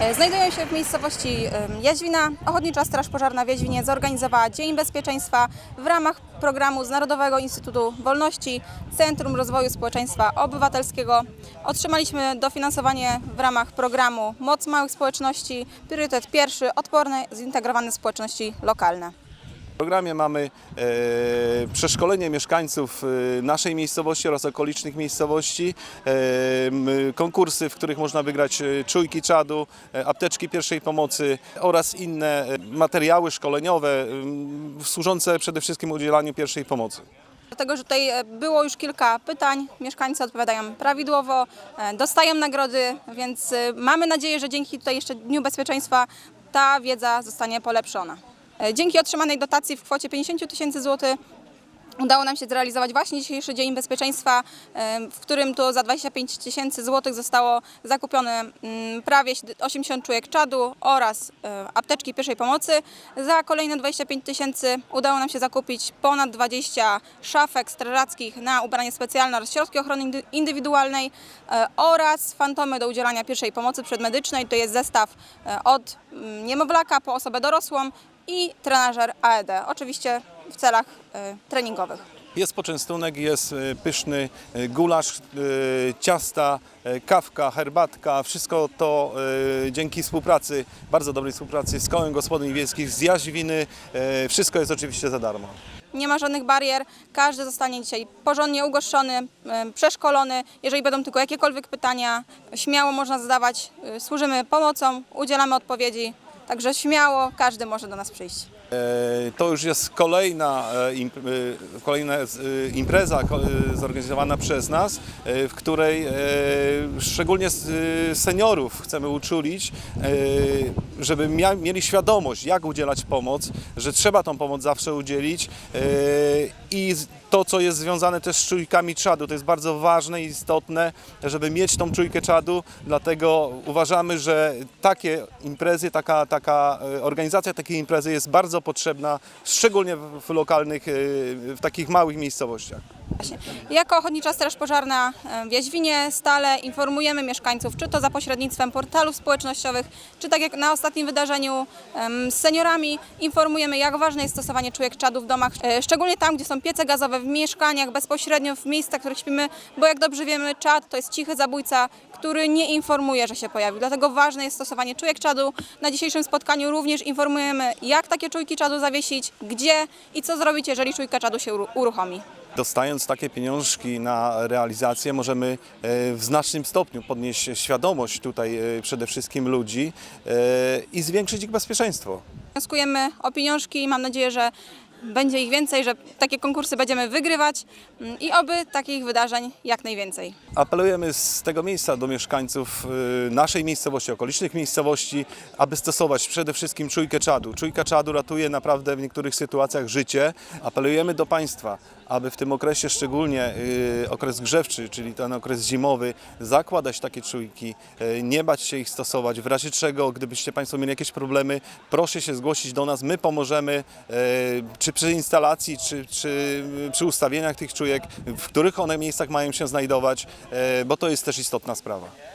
E, Znajdują się w miejscowości Jaźwina. Ochotnicza Straż Pożarna w Jaźwinie zorganizowała Dzień Bezpieczeństwa w ramach programu z Narodowego Instytutu Wolności Centrum Rozwoju Społeczeństwa Obywatelskiego. Otrzymaliśmy dofinansowanie w ramach programu Moc Małych Społeczności. Priorytet pierwszy odporne, zintegrowane społeczności lokalne. W programie mamy e, przeszkolenie mieszkańców e, naszej miejscowości oraz okolicznych miejscowości, e, konkursy, w których można wygrać e, czujki czadu, e, apteczki pierwszej pomocy oraz inne e, materiały szkoleniowe m, służące przede wszystkim udzielaniu pierwszej pomocy. Dlatego, że tutaj e, było już kilka pytań, mieszkańcy odpowiadają prawidłowo, e, dostają nagrody, więc e, mamy nadzieję, że dzięki tutaj jeszcze Dniu Bezpieczeństwa ta wiedza zostanie polepszona. E, Dzięki otrzymanej dotacji w kwocie 50 tysięcy złotych Udało nam się zrealizować właśnie dzisiejszy Dzień Bezpieczeństwa, w którym to za 25 tysięcy złotych zostało zakupione mm, prawie 80 czujek czadu oraz e, apteczki pierwszej pomocy. Za kolejne 25 tysięcy udało nam się zakupić ponad 20 szafek strażackich na ubranie specjalne oraz środki ochrony indy- indywidualnej e, oraz fantomy do udzielania pierwszej pomocy przedmedycznej. To jest zestaw od mm, niemowlaka po osobę dorosłą i trenażer AED. Oczywiście w celach e, treningowych. Jest poczęstunek, jest e, pyszny e, gulasz, ciasta, kawka, herbatka. Wszystko to dzięki współpracy, bardzo dobrej współpracy z Kołem Gospodyń Wiejskich, z Jaźwiny. Wszystko jest oczywiście za darmo. Nie ma żadnych barier, każdy zostanie dzisiaj porządnie ugoszczony, przeszkolony. Jeżeli będą tylko jakiekolwiek pytania, śmiało można zadawać. Służymy pomocą, udzielamy odpowiedzi, także śmiało każdy może do nas przyjść. E, To już jest kolejna, e, e, kolejna impreza zorganizowana przez nas, w której szczególnie seniorów chcemy uczulić, żeby mieli świadomość, jak udzielać pomoc, że trzeba tą pomoc zawsze udzielić i to, co jest związane też z czujkami czadu, to jest bardzo ważne i istotne, żeby mieć tą czujkę czadu, dlatego uważamy, że takie imprezy, taka, taka e, organizacja takiej imprezy jest bardzo potrzebna, szczególnie w, lokalnych, e, w takich małych miejscowościach. Jako Ochotnicza Straż Pożarna w Jaźwinie stale informujemy mieszkańców, czy to za pośrednictwem portalów społecznościowych, czy tak jak na ostatnim wydarzeniu z seniorami, informujemy jak ważne jest stosowanie czujek czadu w domach, e, szczególnie tam, gdzie są piece gazowe, w mieszkaniach, bezpośrednio w miejscach, w których śpimy, bo jak dobrze wiemy, czad to jest cichy zabójca, który nie informuje, że się pojawił. Dlatego ważne jest stosowanie czujek czadu. Na dzisiejszym spotkaniu również informujemy, jak takie czujki czadu zawiesić, gdzie i co zrobić, jeżeli czujka czadu się uru- uruchomi. Dostając takie pieniążki na realizację, możemy e, w znacznym stopniu podnieść świadomość tutaj e, przede wszystkim ludzi e, i zwiększyć ich bezpieczeństwo. Wnioskujemy o pieniążki i mam nadzieję, że będzie ich więcej, że takie konkursy będziemy wygrywać mm, i oby takich wydarzeń jak najwięcej. Apelujemy z tego miejsca do mieszkańców y, naszej miejscowości, okolicznych miejscowości, aby stosować przede wszystkim czujkę czadu. Czujka czadu ratuje naprawdę w niektórych sytuacjach życie. Apelujemy do Państwa, aby w tym okresie, szczególnie y, okres grzewczy, czyli ten okres zimowy, zakładać takie czujki, y, nie bać się ich stosować. W razie czego, gdybyście Państwo mieli jakieś problemy, proszę się zgłosić do nas, my pomożemy, czy przy instalacji, czy, czy przy ustawieniach tych czujek, w których one miejscach mają się znajdować, bo to jest też istotna sprawa.